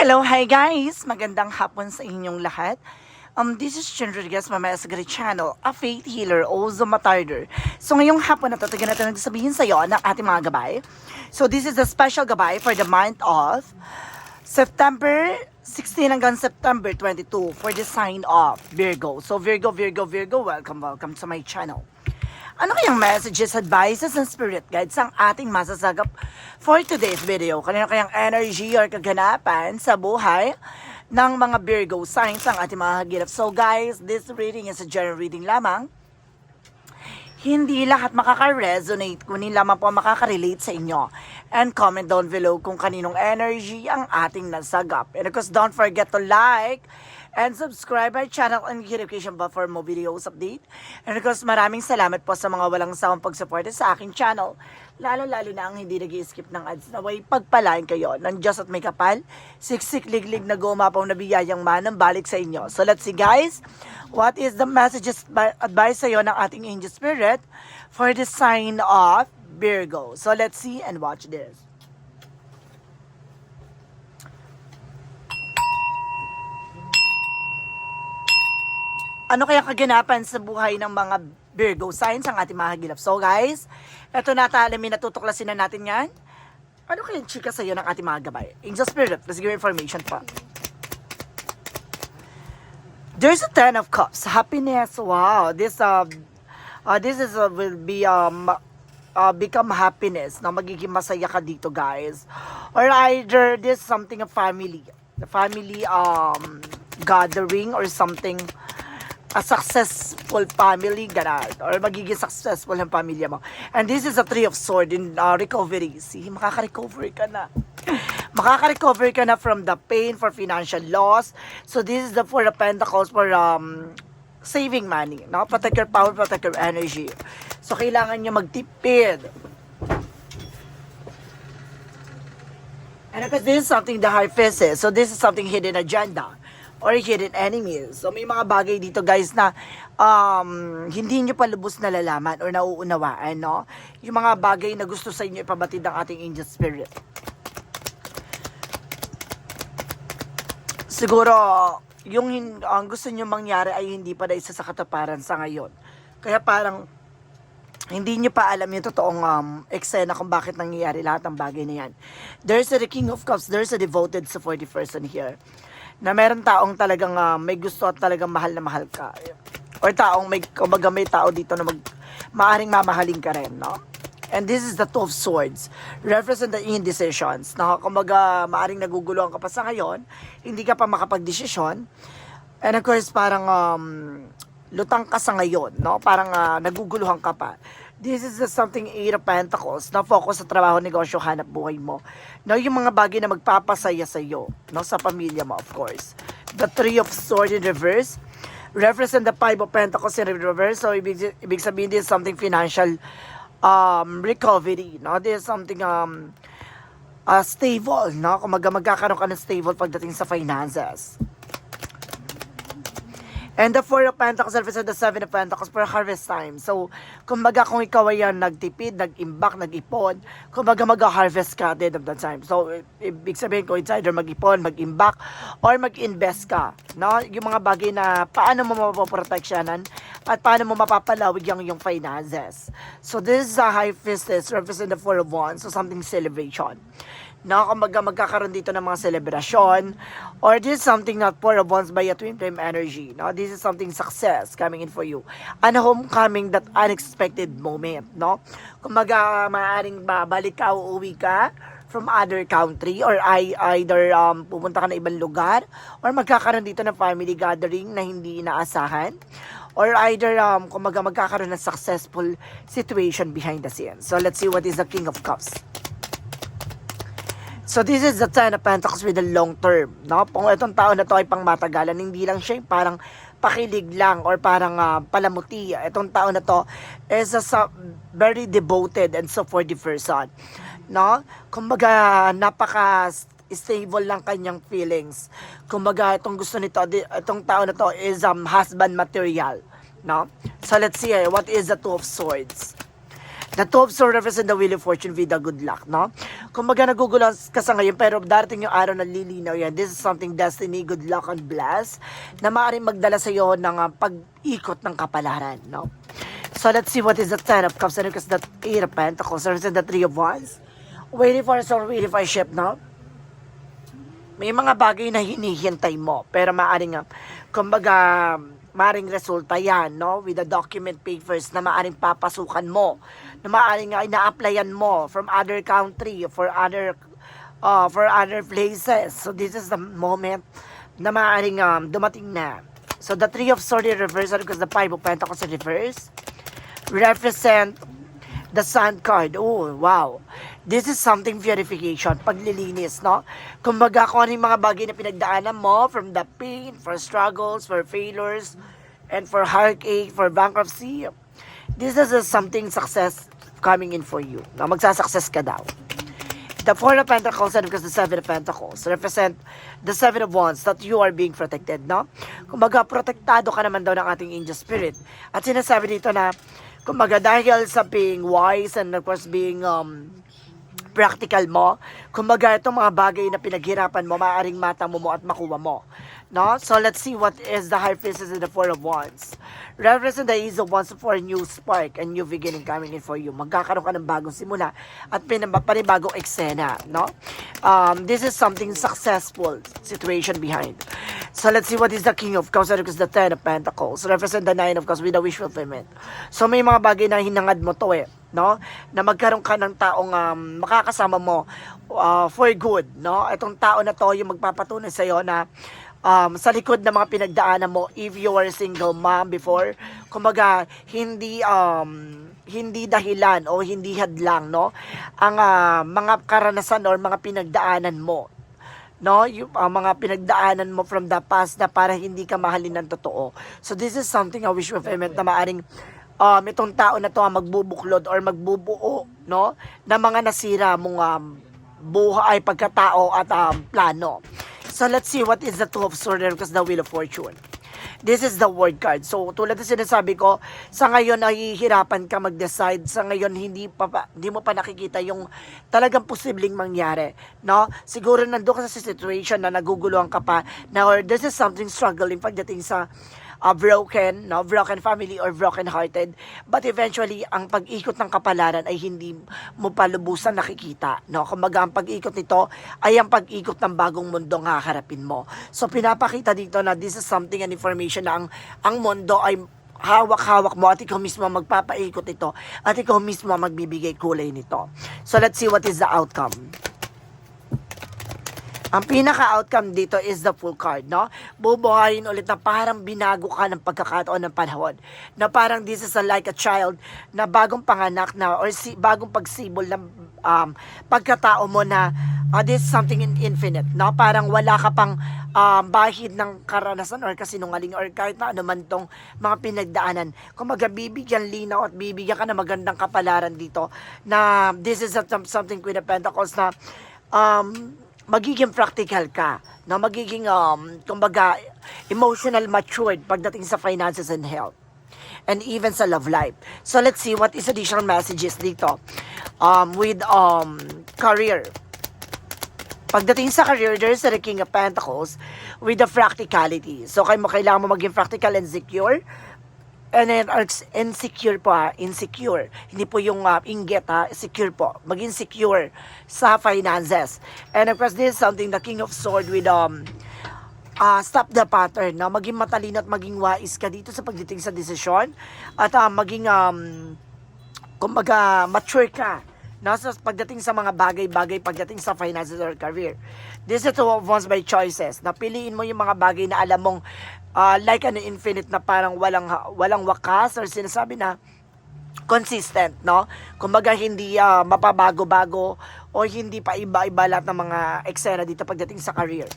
Hello, hi guys! Magandang hapon sa inyong lahat. Um, this is Chen Rodriguez, Mama Esagari Channel, a faith healer, also matarder. So ngayong hapon na natin nagsasabihin sa iyo ng ating mga gabay. So this is a special gabay for the month of September 16 hanggang September 22 for the sign of Virgo. So Virgo, Virgo, Virgo, welcome, welcome to my channel. Ano kayang messages, advices, and spirit guides ang ating masasagap for today's video? Kanino kayang energy or kaganapan sa buhay ng mga Virgo signs ang ating mga hagilap? So guys, this reading is a general reading lamang. Hindi lahat makaka-resonate, kunin lamang po makaka-relate sa inyo. And comment down below kung kaninong energy ang ating nasagap. And of course, don't forget to like and subscribe our channel and notification bell for more videos update. And of course, maraming salamat po sa mga walang sawang pagsuporta sa aking channel. Lalo-lalo na ang hindi nag skip ng ads na way pagpalain kayo ng Diyos at may kapal, siksik liglig na gumapaw na biyayang manang balik sa inyo. So let's see guys, what is the messages advice sa iyo ng ating angel spirit for the sign of Virgo. So let's see and watch this. Ano kaya kaganapan sa buhay ng mga Virgo signs ang ating mga hagilap. So guys, eto na talamin natutuklasin na natin yan. Ano kaya chika sa iyo ng ating mga gabay? Angel Spirit, let's give information pa. There's a ten of cups. Happiness. Wow. This uh, uh this is uh, will be um uh, become happiness na magiging masaya ka dito guys or either this something a family the family um gathering or something a successful family ganun or magiging successful ang pamilya mo. And this is a three of sword in uh, recovery. See makaka-recover ka na. Makaka-recover ka na from the pain for financial loss. So this is the four of pentacles for um saving money no? Protect your power protect your energy. So kailangan nyo magtipid. And because this is something the heart faces, so this is something hidden agenda or hidden enemies. So may mga bagay dito guys na um, hindi nyo pa lubos nalalaman or nauunawaan, no? Yung mga bagay na gusto sa inyo ipabatid ng ating angel spirit. Siguro, yung ang gusto nyo mangyari ay hindi pa na isa sa kataparan sa ngayon. Kaya parang hindi nyo pa alam yung totoong um, eksena kung bakit nangyayari lahat ng bagay na yan. There's a the King of Cups, there's a devoted sa 40 person here. Na meron taong talagang uh, may gusto at talagang mahal na mahal ka. Or taong may, kumbaga may tao dito na mag, maaring mamahalin ka rin, no? And this is the Two of Swords. Represent the indecisions. Na kumbaga maaring naguguluhan ka pa sa ngayon, hindi ka pa makapagdesisyon. And of course, parang um, lutang ka sa ngayon, no? Parang uh, naguguluhan ka pa. This is the something Eight of Pentacles na focus sa trabaho, negosyo, hanap buhay mo. No, yung mga bagay na magpapasaya sa iyo, no, sa pamilya mo, of course. The Three of Swords in reverse represent the Five of Pentacles in reverse. So, ibig, ibig sabihin is something financial um, recovery, no? This is something um, uh, stable, no? Kung mag magkakaroon ka ng stable pagdating sa finances. And the Four of Pentacles represent the Seven of Pentacles for harvest time. So, kumbaga kung ikaw ay yan nagtipid, nag-imbak, nag-ipon, kumbaga mag-harvest ka end of the time. So, ibig sabihin ko, it's either mag-ipon, mag-imbak, or mag-invest ka. No? Yung mga bagay na paano mo mapoproteksyonan at paano mo mapapalawig yung yung finances. So, this is a high fistus represent the Four of Wands. So, something celebration na kumbaga magkakaroon dito ng mga celebration or this is something not for of ones by a twin flame energy no? This is something success coming in for you. And homecoming that unexpected moment no? Kumbaga maaaring babalik ka o uwi ka from other country or I, either um, pupunta ka na ibang lugar or magkakaroon dito ng family gathering na hindi inaasahan or either um, kumbaga magkakaroon ng successful situation behind the scenes. So let's see what is the king of cups So this is the Ten of Pentacles with the long term. No? Kung itong tao na to ay pang matagalan, hindi lang siya parang pakilig lang or parang uh, palamuti. Itong tao na to is a, sa- very devoted and supportive person. No? Kumbaga, napaka stable lang kanyang feelings. Kumbaga, itong gusto nito, itong tao na to is um, husband material. No? So let's see, eh, what is the Two of Swords? The two of swords represent the wheel of fortune with the good luck, no? Kung maga nagugulan ka sa ngayon, pero darating yung araw na lilinaw yan. This is something destiny, good luck, and bless na maaaring magdala sa iyo ng ah, pag-ikot ng kapalaran, no? So let's see what is the Ten of Cups and because the Eight of Pentacles represent the Three of Wands. Waiting for a soul, waiting for a ship, no? may mga bagay na hinihintay mo pero maaring nga kumbaga maaring resulta yan no with the document papers na maaring papasukan mo na maaring nga ina-applyan mo from other country for other uh, for other places so this is the moment na maaring um, dumating na so the three of swords reverse because the five of pentacles reverse represent the sun card. Oh, wow. This is something purification, paglilinis, no? Kumbaga kung ano yung mga bagay na pinagdaanan mo from the pain, for struggles, for failures, and for heartache, for bankruptcy. This is something success coming in for you. No? Magsasuccess ka daw. The Four of Pentacles and because the Seven of Pentacles represent the Seven of Wands that you are being protected, no? Kumbaga, protektado ka naman daw ng ating angel spirit. At sinasabi dito na, kumbaga, dahil sa being wise and of course being um, practical mo, kumbaga, itong mga bagay na pinaghirapan mo, maaaring matamo mo at makuha mo. No? So, let's see what is the High Priestess and the Four of Wands. Represent the Ace of Wands for a new spark and new beginning coming in for you. Magkakaroon ka ng bagong simula at panibagong eksena. No? Um, this is something successful situation behind. So, let's see what is the King of Cups because the Ten of Pentacles. Represent the Nine of Cups with a wish fulfillment. So, may mga bagay na hinangad mo to eh no? Na magkaroon ka ng taong um, makakasama mo uh, for good, no? Itong tao na to yung magpapatunay sa iyo na um, sa likod ng mga pinagdaanan mo if you were single mom before, kumbaga hindi um, hindi dahilan o hindi hadlang, no? Ang ah, mga karanasan or mga pinagdaanan mo no? Yung ang mga pinagdaanan mo from the past na para hindi ka mahalin ng totoo. So this is something I wish fulfillment na maaring um, itong tao na to ang magbubuklod or magbubuo no? Ng mga nasira mong um, buhay pagkatao at um, plano so let's see what is the two of swords because the wheel of fortune This is the word card. So, tulad ng sinasabi ko, sa ngayon nahihirapan ka mag-decide. Sa ngayon hindi pa, pa hindi mo pa nakikita yung talagang posibleng mangyari, no? Siguro nandoon ka sa situation na naguguluhan ka pa na or this is something struggling pagdating sa uh, broken, no? Broken family or broken hearted. But eventually, ang pag-ikot ng kapalaran ay hindi mo pa lubusan nakikita, no? Kumbaga, ang pag-ikot nito ay ang pag-ikot ng bagong mundo ang haharapin mo. So, pinapakita dito na this is something and information na ang, ang mundo ay hawak-hawak mo at ikaw mismo magpapaikot ito at ikaw mismo magbibigay kulay nito. So, let's see what is the outcome. Ang pinaka-outcome dito is the full card, no? Bubuhayin ulit na parang binago ka ng pagkakataon ng panahon. Na parang this is a like a child na bagong panganak na or si, bagong pagsibol ng um, pagkatao mo na uh, this is something in infinite, no? Parang wala ka pang um, bahid ng karanasan or kasinungaling or kahit na ano man tong mga pinagdaanan. Kung bibigyan linaw at bibigyan ka ng magandang kapalaran dito na this is a, something Queen of Pentacles na um, magiging practical ka, na magiging, um, kumbaga, emotional matured pagdating sa finances and health. And even sa love life. So let's see what is additional messages dito um, with um, career. Pagdating sa career, there's the King of Pentacles with the practicality. So, kayo mo kailangan mo maging practical and secure. And then, uh, insecure po ha, insecure. Hindi po yung uh, inget ha, secure po. Maging secure sa finances. And of course, this is something, the King of Sword with um, uh, stop the pattern, na maging matalino at maging wais ka dito sa pagdating sa desisyon. At uh, maging, um, kumbaga, mature ka nasa pagdating sa mga bagay-bagay pagdating sa finances or career. This is two of wands by choices. Napiliin mo yung mga bagay na alam mong uh, like an infinite na parang walang walang wakas or sinasabi na consistent, no? Kumbaga hindi uh, mapabago-bago o hindi pa iba-iba lahat ng mga eksena dito pagdating sa career.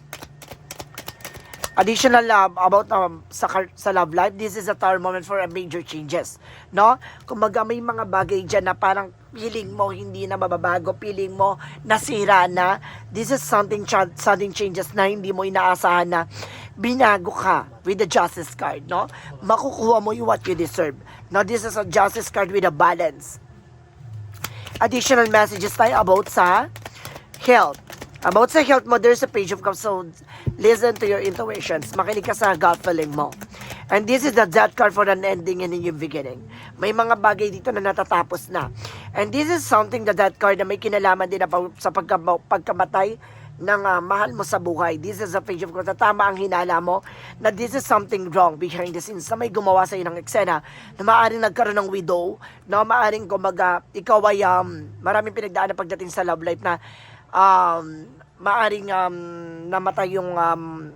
Additional love about um, sa, sa love life, this is a tower moment for a major changes. No? Kumbaga may mga bagay dyan na parang feeling mo hindi na mababago, feeling mo nasira na. This is something ch- sudden changes na hindi mo inaasahan na binago ka with the justice card, no? Makukuha mo yung what you deserve. Now, this is a justice card with a balance. additional messages tayo about sa health. About sa health mo, there's a page of cups. So, listen to your intuitions. Makinig ka sa gut feeling mo. And this is the death card for an ending and a new beginning. May mga bagay dito na natatapos na. And this is something that that card na may kinalaman din na sa pagka, pagkamatay ng ah, mahal mo sa buhay. This is a page of. Na Tama ang hinala mo na this is something wrong behind the scenes na may gumawa sa ng eksena na maaaring nagkaroon ng widow, na maaaring kumaga, ikaw ay um, maraming pinagdaan na pagdating sa love life na um, maaring um, namatay yung um,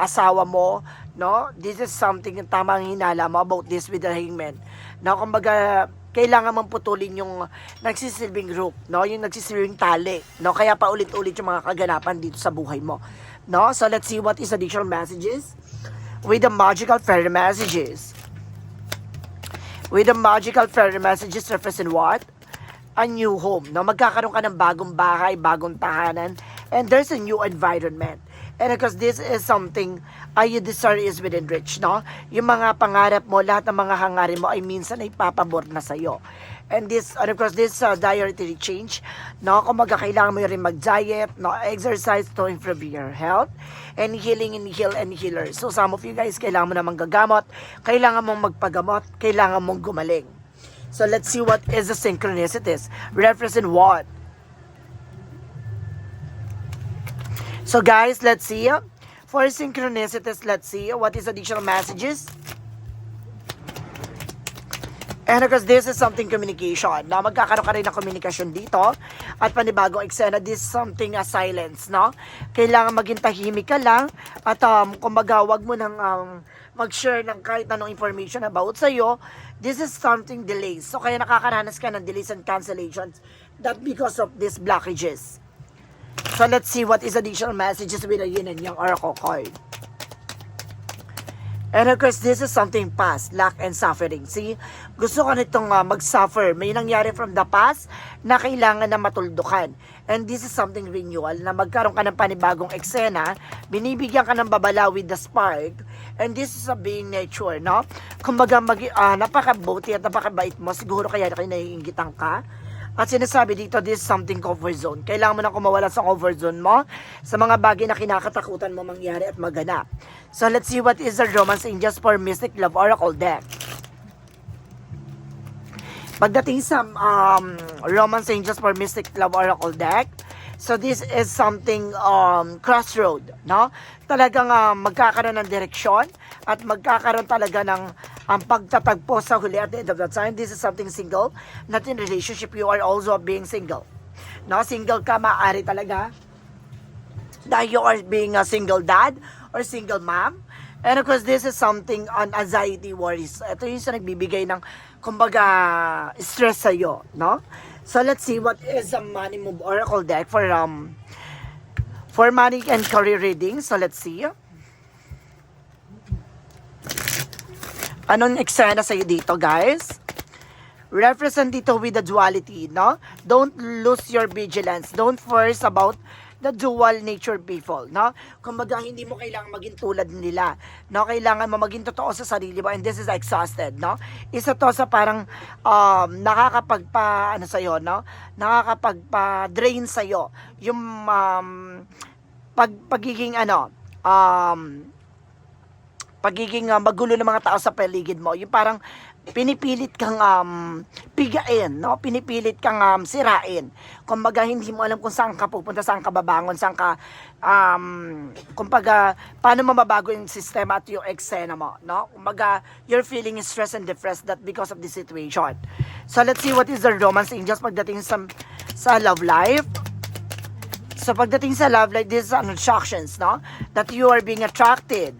asawa mo, no? This is something yung tamang hinala mo about this with the hangman. Na kumbaga, kailangan mong putulin yung nagsisilbing rope, no? Yung nagsisilbing tali, no? Kaya paulit-ulit yung mga kaganapan dito sa buhay mo, no? So let's see what is additional messages with the magical fairy messages. With the magical fairy messages represent what? a new home. No? Magkakaroon ka ng bagong bahay, bagong tahanan, and there's a new environment. And because this is something uh, you desire is within reach, no? Yung mga pangarap mo, lahat ng mga hangarin mo ay minsan ay papabor na sa'yo. And this, and of course, this uh, dietary change, no? Kung magkakailangan mo rin mag-diet, no? Exercise to improve your health, and healing and heal and healer. So some of you guys, kailangan mo na manggagamot, kailangan mong magpagamot, kailangan mong gumaling. So let's see what is the synchronicities. Represent what? So guys, let's see. For synchronicities, let's see what is additional messages. And because this is something communication, na magkakaroon ka rin ng komunikasyon dito at panibagong eksena, this is something a silence, no? Kailangan maging tahimik ka lang at um, kumbaga wag mo nang um, mag-share ng kahit anong information about sa'yo. This is something delays. So kaya nakakaranas ka ng delays and cancellations that because of these blockages. So let's see what is additional messages with the yin and yang oracle card. And of course, this is something past, lack and suffering. See, gusto ko nitong uh, mag-suffer. May nangyari from the past na kailangan na matuldukan. And this is something renewal, na magkaroon ka ng panibagong eksena, binibigyan ka ng babala with the spark, and this is a being nature, no? Kumbaga, mag, uh, napakabuti at napakabait mo, siguro kaya kayo ka, at sinasabi dito, this is something comfort zone. Kailangan mo na kumawala sa comfort zone mo sa mga bagay na kinakatakutan mo mangyari at maganap. So let's see what is the romance angels for Mystic Love Oracle deck. Pagdating sa um, Romance Angels for Mystic Love Oracle deck, so this is something um, crossroad, no? Talagang uh, magkakaroon ng direksyon at magkakaroon talaga ng ang pagtatagpo sa huli at the end of the time. This is something single, not in relationship. You are also being single. No, single ka, maaari talaga. Dahil you are being a single dad or single mom. And of course, this is something on anxiety worries. Ito yung sa nagbibigay ng, kumbaga, stress sa'yo, no? So, let's see what is the money move oracle deck for, um, for money and career reading. So, let's see. Anong eksena sa'yo dito, guys? Represent dito with the duality, no? Don't lose your vigilance. Don't force about the dual nature people, no? Kumbaga, hindi mo kailangan maging tulad nila, no? Kailangan mo maging totoo sa sarili mo and this is exhausted, no? Isa to sa parang um, nakakapagpa, ano sa'yo, no? Nakakapagpa-drain sa'yo. Yung um, pag, pagiging, ano, um, pagiging uh, magulo ng mga tao sa paligid mo. Yung parang pinipilit kang um, pigain, no? Pinipilit kang um, sirain. Kumbaga, hindi mo alam kung saan ka pupunta, saan ka babangon, saan ka, um, kumbaga, paano mababago yung sistema at yung eksena mo, no? Kumbaga, you're feeling stressed and depressed that because of the situation. So, let's see what is the romance angels pagdating sa, sa love life. So, pagdating sa love life, this is an instructions, no? That you are being attracted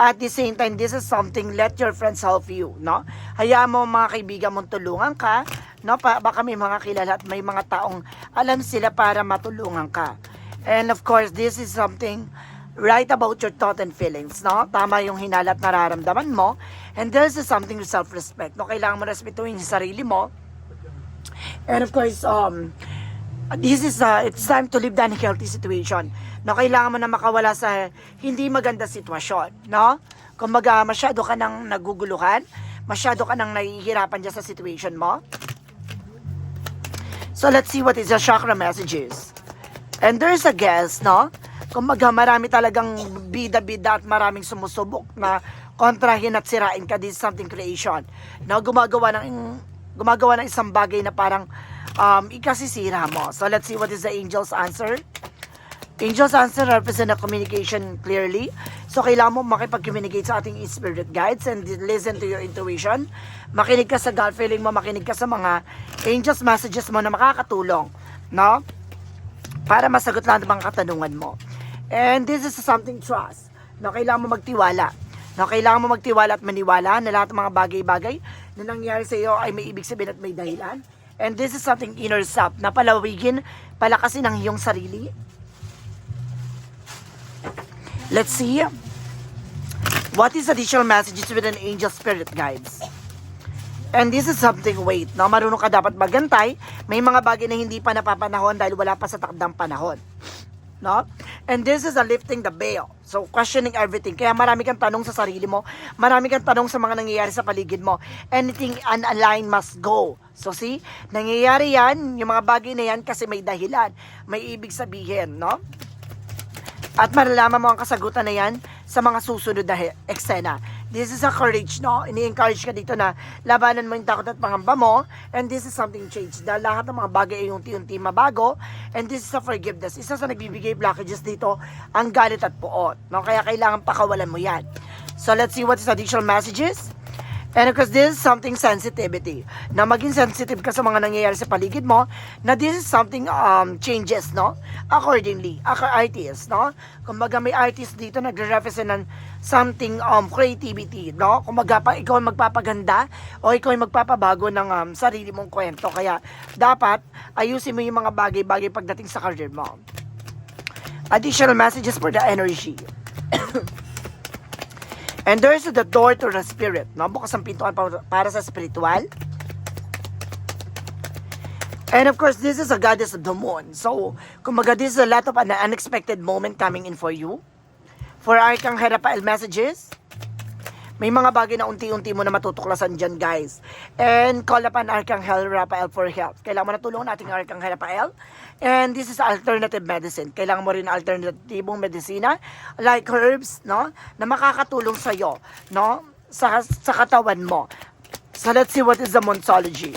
at the same time, this is something, let your friends help you, no? Hayaan mo mga kaibigan mong tulungan ka, no? Pa, baka may mga kilala at may mga taong alam sila para matulungan ka. And of course, this is something, write about your thought and feelings, no? Tama yung hinala at nararamdaman mo. And this is something to self-respect, no? Kailangan mo respetuhin yung sarili mo. And of course, um, this is uh, it's time to live the unhealthy situation no kailangan mo na makawala sa hindi maganda sitwasyon no kumbaga masyado ka nang naguguluhan masyado ka nang nahihirapan dyan sa situation mo So let's see what is the chakra messages. And there's a guess, no? Kumbaga marami talagang bida-bida at maraming sumusubok na kontrahin at sirain ka is something creation. No, gumagawa ng gumagawa ng isang bagay na parang um, ikasisira mo. So let's see what is the angel's answer. Angel's answer represent a communication clearly. So, kailangan mo makipag-communicate sa ating spirit guides and listen to your intuition. Makinig ka sa gut feeling mo, makinig ka sa mga angels messages mo na makakatulong. No? Para masagot lahat ng mga katanungan mo. And this is something trust. No, kailangan mo magtiwala. No, kailangan mo magtiwala at maniwala na lahat ng mga bagay-bagay na nangyari sa iyo ay may ibig sabihin at may dahilan. And this is something inner self na palawigin, palakasin ang iyong sarili Let's see. What is additional messages with an angel spirit guides? And this is something, wait, no? Marunong ka dapat magantay. May mga bagay na hindi pa napapanahon dahil wala pa sa takdang panahon. No? And this is a lifting the veil. So, questioning everything. Kaya marami kang tanong sa sarili mo. Marami kang tanong sa mga nangyayari sa paligid mo. Anything unaligned must go. So, see? Nangyayari yan, yung mga bagay na yan kasi may dahilan. May ibig sabihin, no? At malalaman mo ang kasagutan na yan sa mga susunod na eksena. This is a courage, no? Ini-encourage ka dito na labanan mo yung takot at pangamba mo. And this is something change. Dahil lahat ng mga bagay ay unti-unti mabago. And this is a forgiveness. Isa sa nagbibigay blockages dito, ang galit at puot. No? Kaya kailangan pakawalan mo yan. So let's see what is additional messages. And because this is something sensitivity. Na maging sensitive ka sa mga nangyayari sa paligid mo, na this is something um, changes, no? Accordingly, ako artist, no? Kumbaga may artist dito nagre-represent ng something um, creativity, no? Kumbaga pa ikaw ang magpapaganda o ikaw ang magpapabago ng um, sarili mong kwento. Kaya dapat ayusin mo yung mga bagay-bagay pagdating sa career mo. Additional messages for the energy. And there's the door to the spirit. No? Bukas ang pintuan para, sa spiritual. And of course, this is a goddess of the moon. So, kumbaga, this is a lot of an unexpected moment coming in for you. For Arcangel Raphael messages, may mga bagay na unti-unti mo na matutuklasan dyan, guys. And call upon Archangel Raphael for help. Kailangan mo na tulungan nating Archangel Raphael. And this is alternative medicine. Kailangan mo rin ng alternatibong medisina like herbs, no? Na makakatulong sa'yo, no? Sa, sa katawan mo. So let's see what is the Monsology.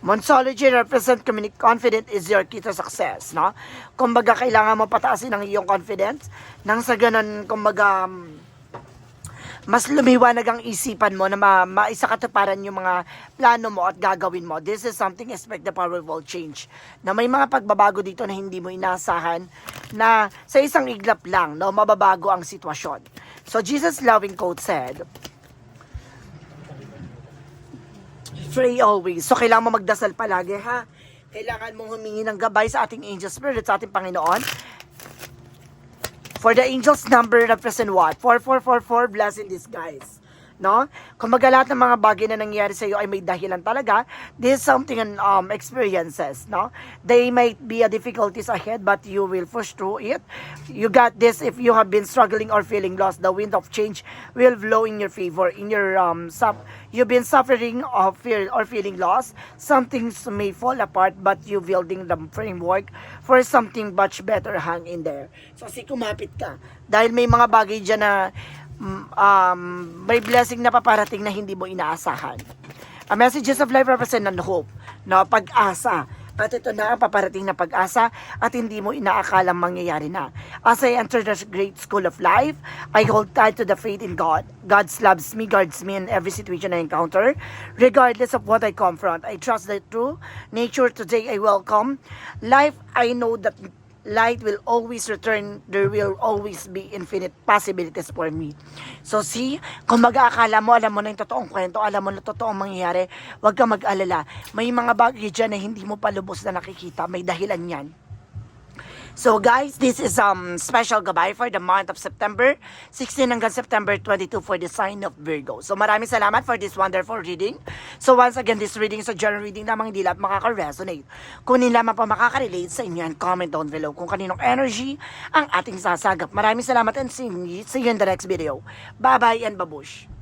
Monsology represent confident is your key to success, no? Kumbaga, kailangan mo pataasin ang iyong confidence nang sa ganun, kumbaga, um, mas lumiwanag ang isipan mo na ma maisakatuparan yung mga plano mo at gagawin mo. This is something expect the powerful change. Na may mga pagbabago dito na hindi mo inasahan na sa isang iglap lang, no, mababago ang sitwasyon. So Jesus loving quote said, Pray always. So kailangan mo magdasal palagi ha. Kailangan mong humingi ng gabay sa ating angel spirit, sa ating Panginoon. For the angels number represent what? 4444 blessing disguise. No? Kumbaga lahat ng mga bagay na nangyayari sa iyo ay may dahilan talaga. This is something in um, experiences, no? They might be a difficulties ahead, but you will push through it. You got this if you have been struggling or feeling lost. The wind of change will blow in your favor. In your um, sub, you've been suffering of fear or feeling lost. Some things may fall apart, but you building the framework for something much better hang in there. So, si kumapit ka. Dahil may mga bagay dyan na um, may blessing na paparating na hindi mo inaasahan. A messages of life represent ng hope, no? pag-asa. At ito na ang paparating na pag-asa at hindi mo inaakalang mangyayari na. As I enter the great school of life, I hold tight to the faith in God. God loves me, guards me in every situation I encounter. Regardless of what I confront, I trust the true nature today I welcome. Life, I know that light will always return, there will always be infinite possibilities for me. So see, kung mag-aakala mo, alam mo na yung totoong kwento, alam mo na totoong mangyayari, huwag kang mag-alala. May mga bagay dyan na hindi mo pa lubos na nakikita, may dahilan yan. So guys, this is um special gabay for the month of September 16 hanggang September 22 for the sign of Virgo. So maraming salamat for this wonderful reading. So once again, this reading is a general reading lamang hindi lahat makaka-resonate. Kunin lamang pa makaka-relate sa inyo and comment down below kung kaninong energy ang ating sasagap. Maraming salamat and see you in the next video. Bye-bye and babush!